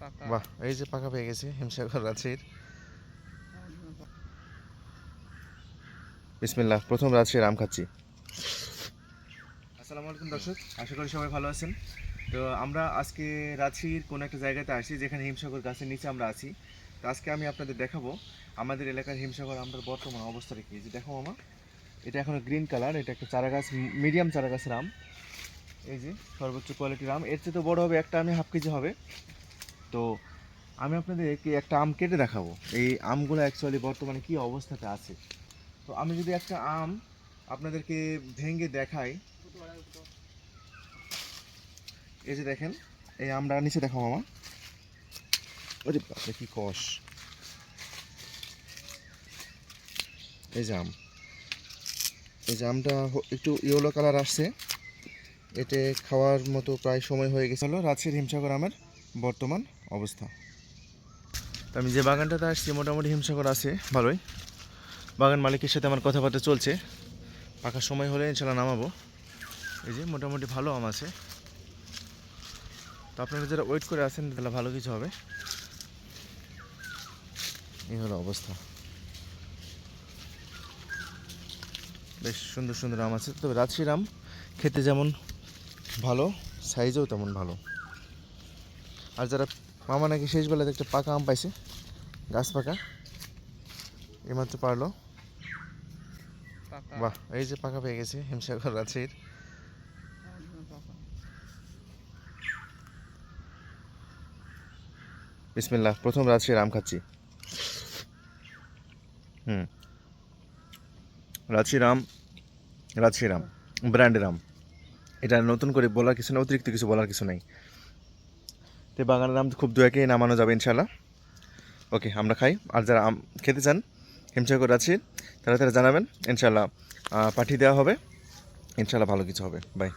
বাহ এই যে পাকা পেয়ে গেছে হিমসাগর রাজশাহীর বিসমিল্লাহ প্রথম রাজশাহীর আম খাচ্ছি। আসসালামু আলাইকুম দর্শক আশা করি সবাই ভালো আছেন। তো আমরা আজকে রাজশাহীর কোনো একটা জায়গাতে আসি যেখানে হিমসাগর গাছের নিচে আমরা আছি। তো আজকে আমি আপনাদের দেখাবো আমাদের এলাকার হিমসাগর আমরার বর্তমান অবস্থাটা কি? যে দেখো মামা এটা এখনও গ্রিন কালার এটা একটা চারা গাছ মিডিয়াম চারা গাছের আম। এই যে সর্বোচ্চ কোয়ালিটির আম এর চেয়ে তো বড় হবে একটা আমি হাফ কেজি হবে। তো আমি আপনাদেরকে একটা আম কেটে দেখাবো। এই আমগুলো অ্যাকচুয়ালি বর্তমানে কি অবস্থাতে আছে। তো আমি যদি একটা আম আপনাদেরকে ভেঙে দেখাই। এই যে দেখেন, এই আমটা নিচে দেখো মামা। ওরে বাপরে, কি কষ। এই যে আম। এই যে আমটা একটু ইয়েলো কালার আসছে। এতে খাওয়ার মতো প্রায় সময় হয়ে গেছে। হলো রাজশাহীর হিমসাগর আমের বর্তমান অবস্থা। তো আমি যে বাগানটাতে আসছি, মোটামুটি হিমসাগর আছে, ভালোই। বাগান মালিকের সাথে আমার কথাবার্তা চলছে। পাকার সময় হলে ইনশাল্লাহ নামাবো। এই যে মোটামুটি ভালো আম আছে। তো আপনারা যারা ওয়েট করে আছেন, তাহলে ভালো কিছু হবে। এই হলো অবস্থা। বেশ সুন্দর সুন্দর আম আছে। তবে রাজশির আম খেতে যেমন ভালো সাইজেও তেমন ভালো। আর যারা মামা নাকি শেষ বেলাতে একটা পাকা আম পাইছে। গাছ পাকা। এইমাত্র পারল। বাহ এই যে পাকা পেয়ে গেছে হিমসাগর রাজশাহীর পাকা বিসমিল্লাহ প্রথম রাজশাহীর আম খাচ্ছি। হুম। রাজশাহীর আম রাজশাহীর আম ব্র্যান্ডের আম। এটা নতুন করে বলার কিছু না অতিরিক্ত কিছু বলার কিছু নাই। তো বাগানের আম খুব দু একে নামানো যাবে ইনশাল্লাহ ওকে, আমরা খাই। আর যারা আম খেতে চান, হিমসাগর রাছি তারা তারা জানাবেন। ইনশাল্লাহ পাঠিয়ে দেওয়া হবে। ইনশাল্লাহ ভালো কিছু হবে। বাই